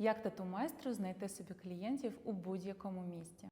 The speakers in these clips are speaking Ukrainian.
Як тату майстру знайти собі клієнтів у будь-якому місті?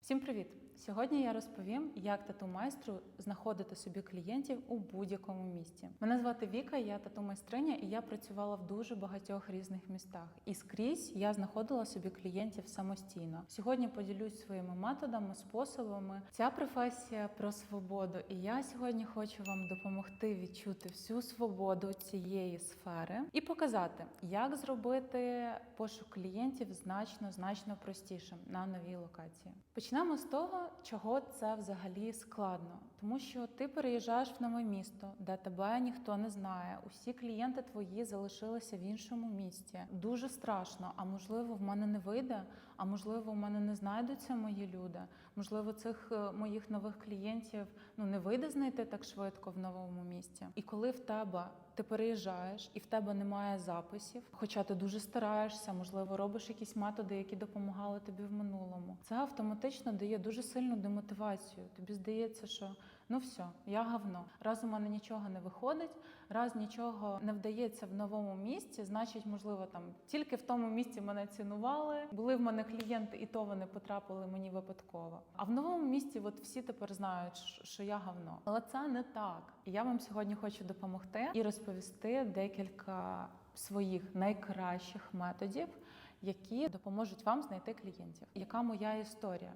Всім привіт! Сьогодні я розповім, як тату майстру знаходити собі клієнтів у будь-якому місті. Мене звати Віка, я тату майстриня, і я працювала в дуже багатьох різних містах. І скрізь я знаходила собі клієнтів самостійно. Сьогодні поділюсь своїми методами, способами. Ця професія про свободу, і я сьогодні хочу вам допомогти відчути всю свободу цієї сфери і показати, як зробити пошук клієнтів значно значно простішим на новій локації. Почнемо з того, чого це взагалі складно, тому що ти переїжджаєш в нове місто, де тебе ніхто не знає. Усі клієнти твої залишилися в іншому місті. Дуже страшно. А можливо, в мене не вийде. А можливо, в мене не знайдуться мої люди. Можливо, цих е, моїх нових клієнтів ну не вийде знайти так швидко в новому місті. І коли в тебе ти переїжджаєш і в тебе немає записів, хоча ти дуже стараєшся, можливо, робиш якісь методи, які допомагали тобі в минулому. Це автоматично дає дуже сильну демотивацію. Тобі здається, що ну все, я говно. Раз у мене нічого не виходить, раз нічого не вдається в новому місці, значить, можливо, там тільки в тому місці мене цінували. Були в мене клієнти, і то вони потрапили мені випадково. А в новому місці, от всі тепер знають, що- я говно. Але це не так. І я вам сьогодні хочу допомогти і розповісти декілька своїх найкращих методів, які допоможуть вам знайти клієнтів. Яка моя історія?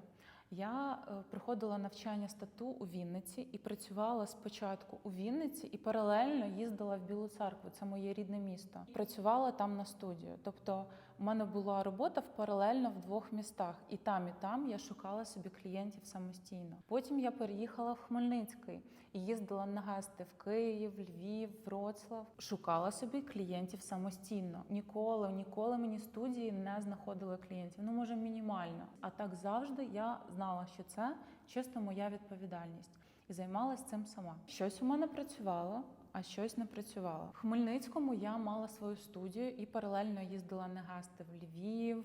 Я е, проходила навчання стату у Вінниці і працювала спочатку у Вінниці і паралельно їздила в Білу церкву. Це моє рідне місто. Працювала там на студію. Тобто, у мене була робота в паралельно в двох містах, і там, і там я шукала собі клієнтів самостійно. Потім я переїхала в Хмельницький і їздила на гасти в Київ, Львів, Вроцлав. Шукала собі клієнтів самостійно. Ніколи, ніколи мені студії не знаходили клієнтів. Ну може мінімально. А так завжди я знала, що це чисто моя відповідальність. І займалась цим сама. Щось у мене працювало, а щось не працювало. В Хмельницькому я мала свою студію і паралельно їздила на гасти в Львів,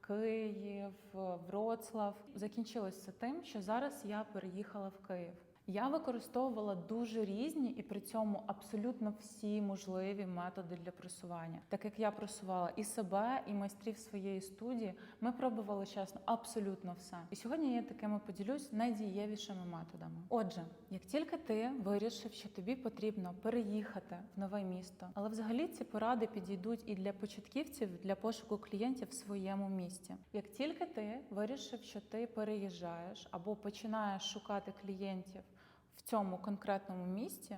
Київ, Вроцлав. Закінчилось це тим, що зараз я переїхала в Київ. Я використовувала дуже різні і при цьому абсолютно всі можливі методи для просування. Так як я просувала і себе, і майстрів своєї студії, ми пробували чесно абсолютно все. І сьогодні я такими поділюсь найдієвішими методами. Отже, як тільки ти вирішив, що тобі потрібно переїхати в нове місто, але взагалі ці поради підійдуть і для початківців для пошуку клієнтів в своєму місті. Як тільки ти вирішив, що ти переїжджаєш або починаєш шукати клієнтів в цьому конкретному місці,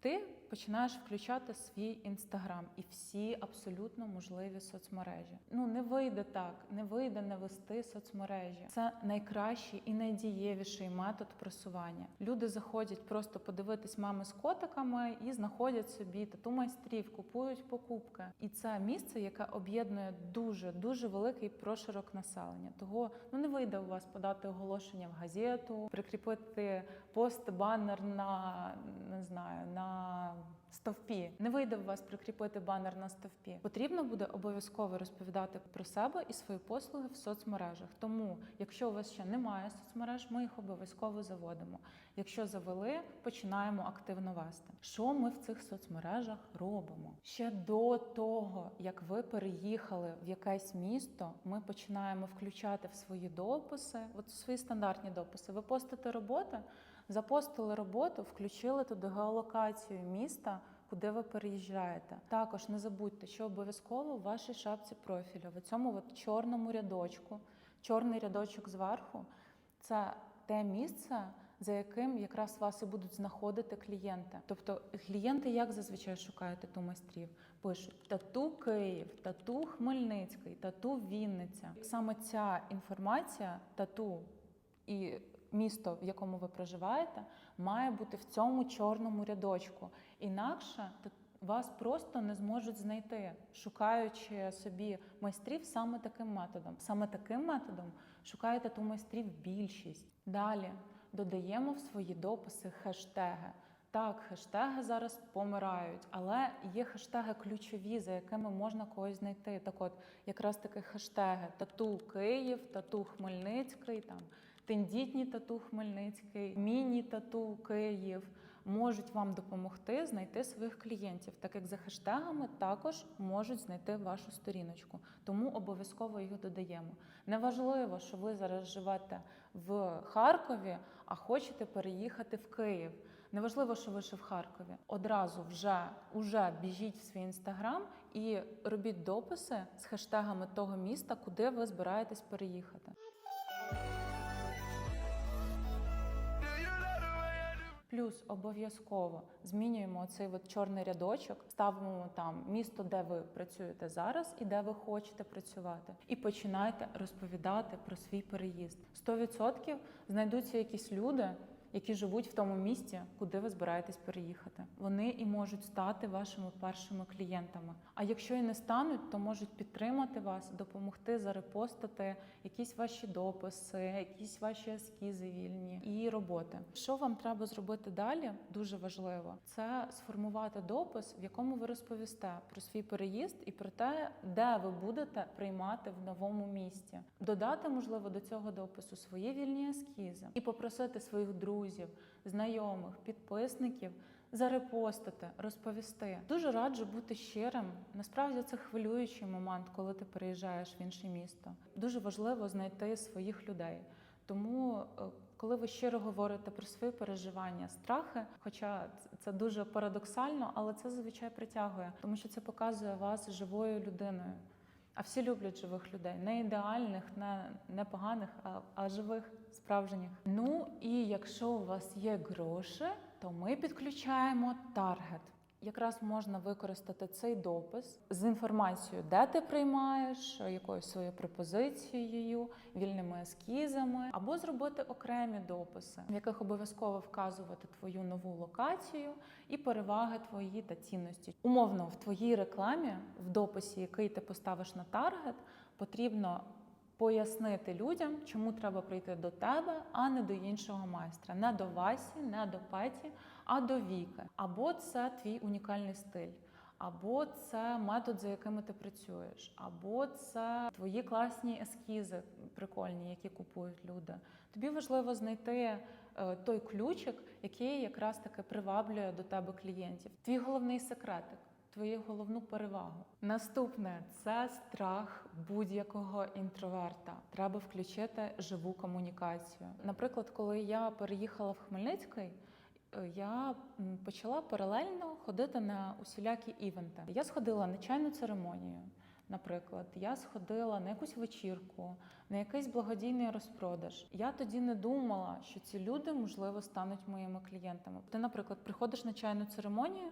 ти починаєш включати свій інстаграм і всі абсолютно можливі соцмережі. Ну не вийде так, не вийде не вести соцмережі. Це найкращий і найдієвіший метод просування. Люди заходять просто подивитись мами з котиками і знаходять собі тату майстрів, купують покупки. І це місце, яке об'єднує дуже дуже великий проширок населення. Того ну не вийде у вас подати оголошення в газету, прикріпити пост, банер на не знаю на стовпі. Не вийде у вас прикріпити банер на стовпі. Потрібно буде обов'язково розповідати про себе і свої послуги в соцмережах. Тому, якщо у вас ще немає соцмереж, ми їх обов'язково заводимо. Якщо завели, починаємо активно вести. Що ми в цих соцмережах робимо? Ще до того, як ви переїхали в якесь місто, ми починаємо включати в свої дописи, от свої стандартні дописи. Ви постите роботи, запостили роботу, включили туди геолокацію міста. Куди ви переїжджаєте? Також не забудьте, що обов'язково в вашій шапці профілю, в цьому от чорному рядочку, чорний рядочок зверху, це те місце, за яким якраз вас і будуть знаходити клієнти. Тобто клієнти як зазвичай шукають тату майстрів? Пишуть тату Київ, тату Хмельницький, тату Вінниця. Саме ця інформація, тату і місто, в якому ви проживаєте, має бути в цьому чорному рядочку. Інакше вас просто не зможуть знайти, шукаючи собі майстрів саме таким методом. Саме таким методом шукає тату майстрів більшість. Далі додаємо в свої дописи хештеги. Так, хештеги зараз помирають, але є хештеги ключові, за якими можна когось знайти. Так от, якраз таки хештеги тату Київ, тату Хмельницький, там тендітні тату Хмельницький, міні тату Київ, можуть вам допомогти знайти своїх клієнтів, так як за хештегами також можуть знайти вашу сторіночку. Тому обов'язково їх додаємо. Неважливо, що ви зараз живете в Харкові, а хочете переїхати в Київ. Неважливо, що ви ще в Харкові. Одразу вже, уже біжіть в свій інстаграм і робіть дописи з хештегами того міста, куди ви збираєтесь переїхати. Плюс обов'язково змінюємо цей от чорний рядочок, ставимо там місто, де ви працюєте зараз і де ви хочете працювати, і починайте розповідати про свій переїзд. 100% знайдуться якісь люди, які живуть в тому місті, куди ви збираєтесь переїхати. Вони і можуть стати вашими першими клієнтами. А якщо і не стануть, то можуть підтримати вас, допомогти зарепостити якісь ваші дописи, якісь ваші ескізи вільні і роботи. Що вам треба зробити далі? Дуже важливо це сформувати допис, в якому ви розповісте про свій переїзд і про те, де ви будете приймати в новому місті. Додати можливо до цього допису свої вільні ескізи і попросити своїх друзів, знайомих, підписників зарепостити, розповісти. Дуже раджу бути щирим. Насправді це хвилюючий момент, коли ти переїжджаєш в інше місто. Дуже важливо знайти своїх людей. Тому, е, коли ви щиро говорите про свої переживання, страхи, хоча це дуже парадоксально, але це зазвичай притягує, тому що це показує вас живою людиною. А всі люблять живих людей, не ідеальних, не, не поганих, а, а живих, справжніх. Ну і якщо у вас є гроші, то ми підключаємо таргет. Якраз можна використати цей допис з інформацією, де ти приймаєш, якоюсь своєю пропозицією, вільними ескізами, або зробити окремі дописи, в яких обов'язково вказувати твою нову локацію і переваги твої та цінності. Умовно, в твоїй рекламі, в дописі, який ти поставиш на таргет, потрібно пояснити людям, чому треба прийти до тебе, а не до іншого майстра, не до Васі, не до Петі, а до Віки. Або це твій унікальний стиль. Або це метод, за якими ти працюєш, або це твої класні ескізи, прикольні, які купують люди. Тобі важливо знайти е, той ключик, який якраз таки приваблює до тебе клієнтів. Твій головний секретик твою головну перевагу. Наступне це страх будь-якого інтроверта. Треба включити живу комунікацію. Наприклад, коли я переїхала в Хмельницький. е, Я почала паралельно ходити на усілякі івенти. Я сходила на чайну церемонію, наприклад, я сходила на якусь вечірку, на якийсь благодійний розпродаж. Я тоді не думала, що ці люди можливо стануть моїми клієнтами. Ти, наприклад, приходиш на чайну церемонію.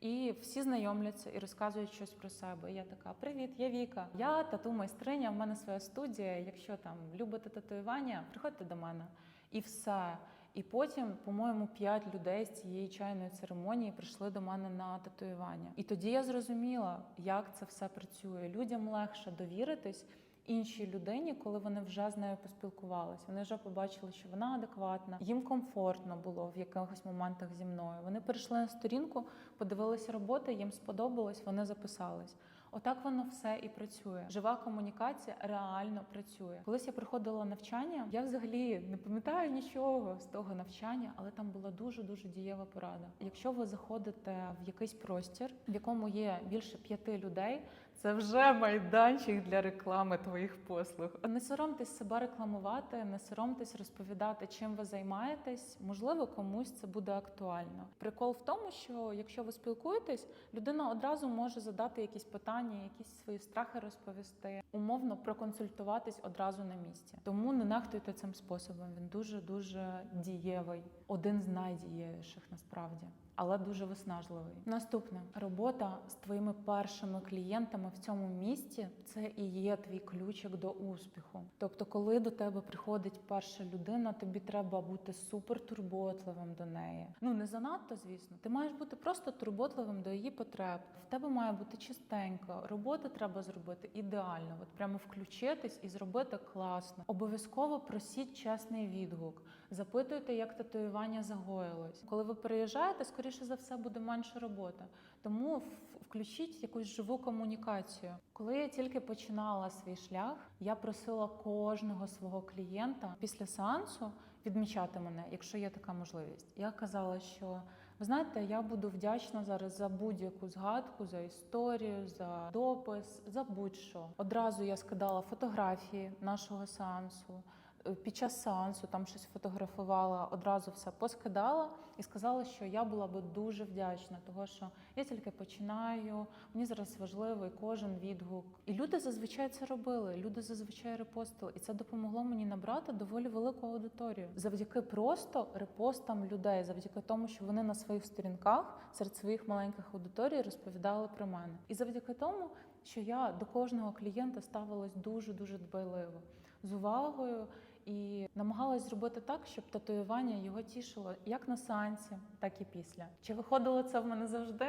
І всі знайомляться і розказують щось про себе. І я така: Привіт, я Віка. Я тату майстриня. В мене своя студія. Якщо там любите татуювання, приходьте до мене. І все. І потім, по-моєму, п'ять людей з цієї чайної церемонії прийшли до мене на татуювання. І тоді я зрозуміла, як це все працює. Людям легше довіритись іншій людині, коли вони вже з нею поспілкувалися. Вони вже побачили, що вона адекватна, їм комфортно було в якихось моментах зі мною. Вони перейшли на сторінку, подивилися роботи, їм сподобалось, вони записались. Отак воно все і працює. Жива комунікація реально працює. Колись я проходила навчання. Я взагалі не пам'ятаю нічого з того навчання, але там була дуже дуже дієва порада. Якщо ви заходите в якийсь простір, в якому є більше п'яти людей, це вже майданчик для реклами твоїх послуг. Не соромтесь себе рекламувати, не соромтесь розповідати, чим ви займаєтесь. Можливо, комусь це буде актуально. Прикол в тому, що якщо ви спілкуєтесь, людина одразу може задати якісь питання, якісь свої страхи розповісти, умовно проконсультуватись одразу на місці. Тому не нехтуйте цим способом. Він дуже дуже дієвий, один з найдієвіших насправді. Але дуже виснажливий. Наступне робота з твоїми першими клієнтами в цьому місті це і є твій ключик до успіху. Тобто, коли до тебе приходить перша людина, тобі треба бути супер турботливим до неї. Ну не занадто, звісно. Ти маєш бути просто турботливим до її потреб. В тебе має бути чистенько. Роботи треба зробити ідеально. От прямо включитись і зробити класно. Обов'язково просіть чесний відгук. Запитуйте, як татуювання загоїлось. Коли ви переїжджаєте, скоріше за все буде менше роботи. Тому включіть якусь живу комунікацію. Коли я тільки починала свій шлях, я просила кожного свого клієнта після сеансу відмічати мене, якщо є така можливість. Я казала, що Ви знаєте, я буду вдячна зараз за будь-яку згадку, за історію, за допис, за будь-що. Одразу я скидала фотографії нашого сеансу. Е, Під час сеансу там щось фотографувала, одразу все поскидала і сказала, що я була би дуже вдячна, того що я тільки починаю. Мені зараз важливий кожен відгук. І люди зазвичай це робили. Люди зазвичай репостили, і це допомогло мені набрати доволі велику аудиторію завдяки просто репостам людей, завдяки тому, що вони на своїх сторінках серед своїх маленьких аудиторій розповідали про мене. І завдяки тому, що я до кожного клієнта ставилась дуже дуже дбайливо, з увагою і намагалась зробити так, щоб татуювання його тішило як на сеансі, так і після. Чи виходило це в мене завжди?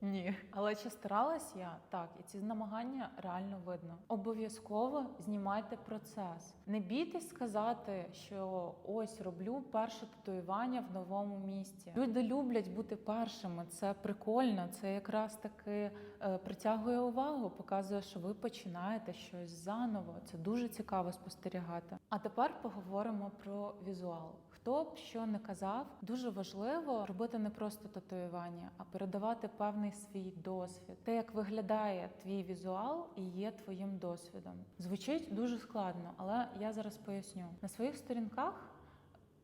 Ні, але чи старалась я так, і ці намагання реально видно. Обов'язково знімайте процес. Не бійтесь сказати, що ось роблю перше татуювання в новому місті. Люди люблять бути першими. Це прикольно. Це якраз таки е, притягує увагу, показує, що ви починаєте щось заново. Це дуже цікаво спостерігати. А тепер поговоримо про візуал. Хто б що не казав, дуже важливо робити не просто татуювання, а передавати певний свій досвід. Те, як виглядає твій візуал, і є твоїм досвідом. Звучить дуже складно, але я зараз поясню на своїх сторінках.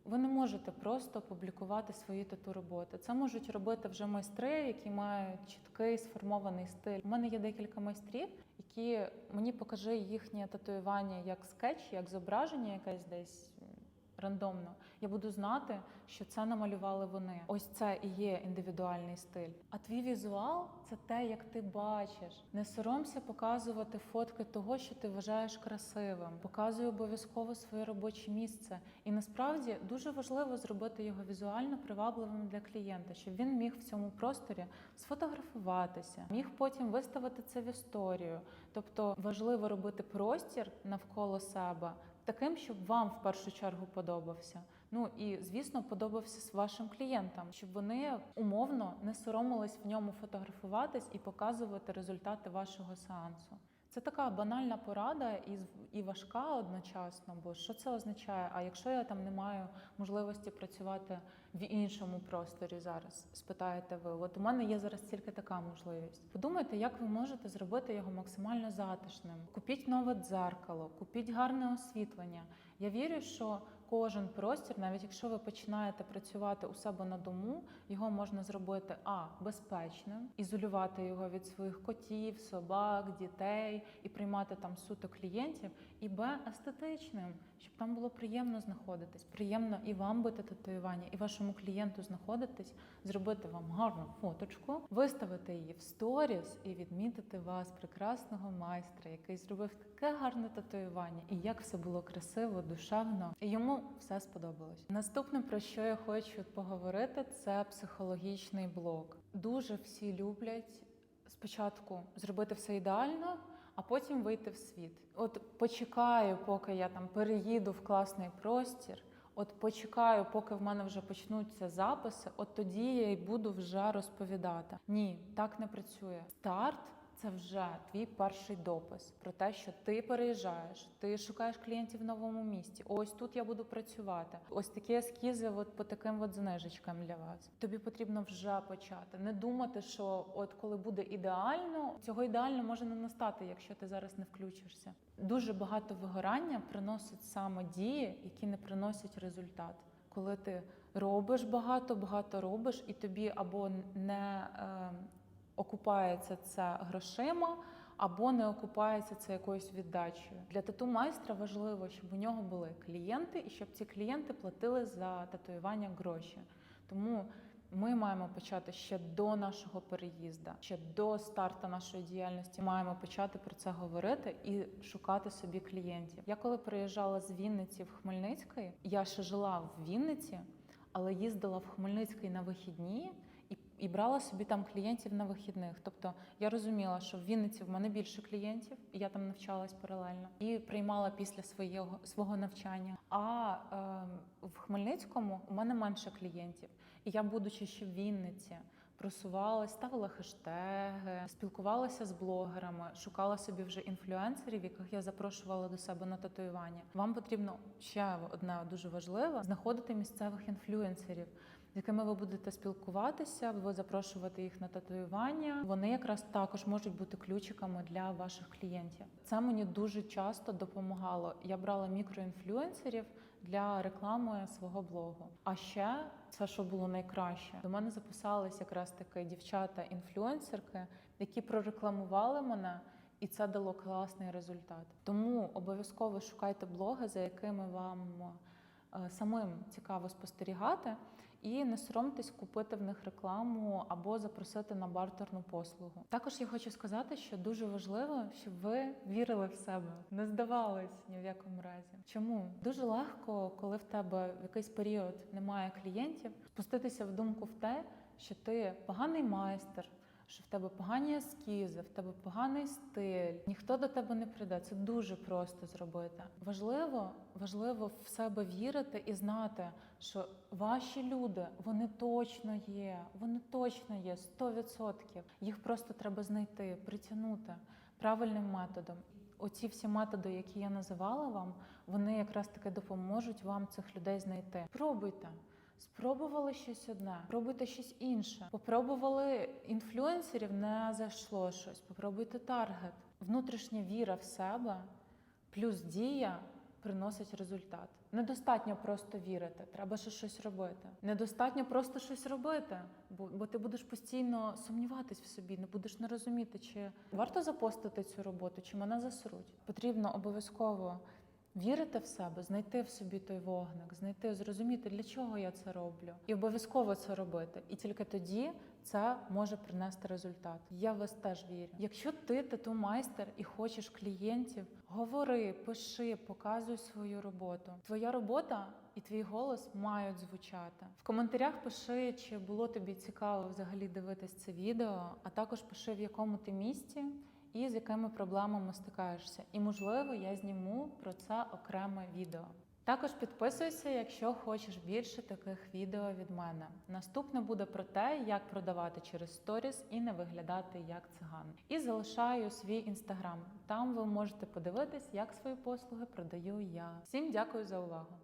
Ви не можете просто публікувати свої тату роботи. Це можуть робити вже майстри, які мають чіткий сформований стиль. У мене є декілька майстрів, які мені покажи їхнє татуювання як скетч, як зображення, якесь десь рандомно. Я буду знати, що це намалювали вони. Ось це і є індивідуальний стиль. А твій візуал це те, як ти бачиш. Не соромся показувати фотки того, що ти вважаєш красивим. Показуй обов'язково своє робоче місце. І насправді дуже важливо зробити його візуально привабливим для клієнта, щоб він міг в цьому просторі сфотографуватися, міг потім виставити це в історію. Тобто важливо робити простір навколо себе таким, щоб вам в першу чергу подобався. Ну і звісно, подобався з вашим клієнтам, щоб вони умовно не соромились в ньому фотографуватись і показувати результати вашого сеансу. Це така банальна порада і і важка одночасно. Бо що це означає? А якщо я там не маю можливості працювати в іншому просторі зараз, спитаєте ви? От у мене є зараз тільки така можливість. Подумайте, як ви можете зробити його максимально затишним. Купіть нове дзеркало, купіть гарне освітлення. Я вірю, що кожен простір, навіть якщо ви починаєте працювати у себе на дому, його можна зробити а безпечним, ізолювати його від своїх котів, собак, дітей і приймати там суто клієнтів, і б естетичним, щоб там було приємно знаходитись, приємно і вам бити татуювання, і вашому клієнту знаходитись, зробити вам гарну фоточку, виставити її в сторіс і відмітити вас, прекрасного майстра, який зробив таке гарне татуювання, і як все було красиво, душевно. І йому все сподобалось. Наступне про що я хочу поговорити, це психологічний блок. Дуже всі люблять спочатку зробити все ідеально. А потім вийти в світ. От почекаю, поки я там переїду в класний простір. От почекаю, поки в мене вже почнуться записи. От тоді я й буду вже розповідати. Ні, так не працює. Старт це вже твій перший допис про те, що ти переїжджаєш, ти шукаєш клієнтів в новому місті. Ось тут я буду працювати. Ось такі ескізи, от по таким от знижечкам для вас. Тобі потрібно вже почати. Не думати, що от коли буде ідеально, цього ідеально може не настати, якщо ти зараз не включишся. Дуже багато вигорання приносить саме дії, які не приносять результат. Коли ти робиш багато, багато робиш, і тобі або не е, окупається це грошима, або не окупається це якоюсь віддачею. Для тату майстра важливо, щоб у нього були клієнти, і щоб ці клієнти платили за татуювання гроші. Тому ми маємо почати ще до нашого переїзду, ще до старту нашої діяльності. Маємо почати про це говорити і шукати собі клієнтів. Я коли приїжджала з Вінниці в Хмельницький, я ще жила в Вінниці, але їздила в Хмельницький на вихідні. І, брала собі там клієнтів на вихідних. Тобто я розуміла, що в Вінниці в мене більше клієнтів, і я там навчалась паралельно і приймала після свого, свого навчання. А е, в Хмельницькому у мене менше клієнтів. І я, будучи ще в Вінниці, просувалась, ставила хештеги, спілкувалася з блогерами, шукала собі вже інфлюенсерів, яких я запрошувала до себе на татуювання. Вам потрібно ще одне дуже важливе знаходити місцевих інфлюенсерів. З якими ви будете спілкуватися, ви запрошувати їх на татуювання. Вони якраз також можуть бути ключиками для ваших клієнтів. Це мені дуже часто допомагало. Я брала мікроінфлюенсерів для реклами свого блогу. А ще це, що було найкраще, до мене записались якраз таки дівчата-інфлюенсерки, які прорекламували мене. І це дало класний результат. Тому обов'язково шукайте блоги, за якими вам самим цікаво спостерігати, і не соромтесь купити в них рекламу або запросити на бартерну послугу. Також я хочу сказати, що дуже важливо, щоб ви вірили в себе, не здавались ні в якому разі. Чому дуже легко, коли в тебе в якийсь період немає клієнтів, спуститися в думку в те, що ти поганий майстер що в тебе погані ескізи, в тебе поганий стиль, ніхто до тебе не прийде. Це дуже просто зробити. Важливо, важливо в себе вірити і знати, що ваші люди вони точно є, вони точно є 100%. Їх просто треба знайти, притягнути правильним методом. Оці всі методи, які я називала вам, вони якраз таки допоможуть вам цих людей знайти. Пробуйте. Спробували щось одне, пробуйте щось інше. Попробували інфлюенсерів, не зайшло щось. Попробуйте таргет. Внутрішня віра в себе плюс дія приносить результат. Недостатньо просто вірити, треба ще щось робити. Недостатньо просто щось робити, бо, бо ти будеш постійно сумніватись в собі, не будеш не розуміти, чи варто запостити цю роботу, чи мене засруть. Потрібно обов'язково. Вірити в себе, знайти в собі той вогник, знайти, зрозуміти, для чого я це роблю, і обов'язково це робити. І тільки тоді це може принести результат. Я в вас теж вірю. Якщо ти тату майстер і хочеш клієнтів, говори, пиши, показуй свою роботу. Твоя робота і твій голос мають звучати. В коментарях пиши, чи було тобі цікаво взагалі дивитись це відео, а також пиши в якому ти місті і з якими проблемами стикаєшся. І, можливо, я зніму про це окреме відео. Також підписуйся, якщо хочеш більше таких відео від мене. Наступне буде про те, як продавати через сторіс і не виглядати як циган. І залишаю свій інстаграм. Там ви можете подивитись, як свої послуги продаю я. Всім дякую за увагу!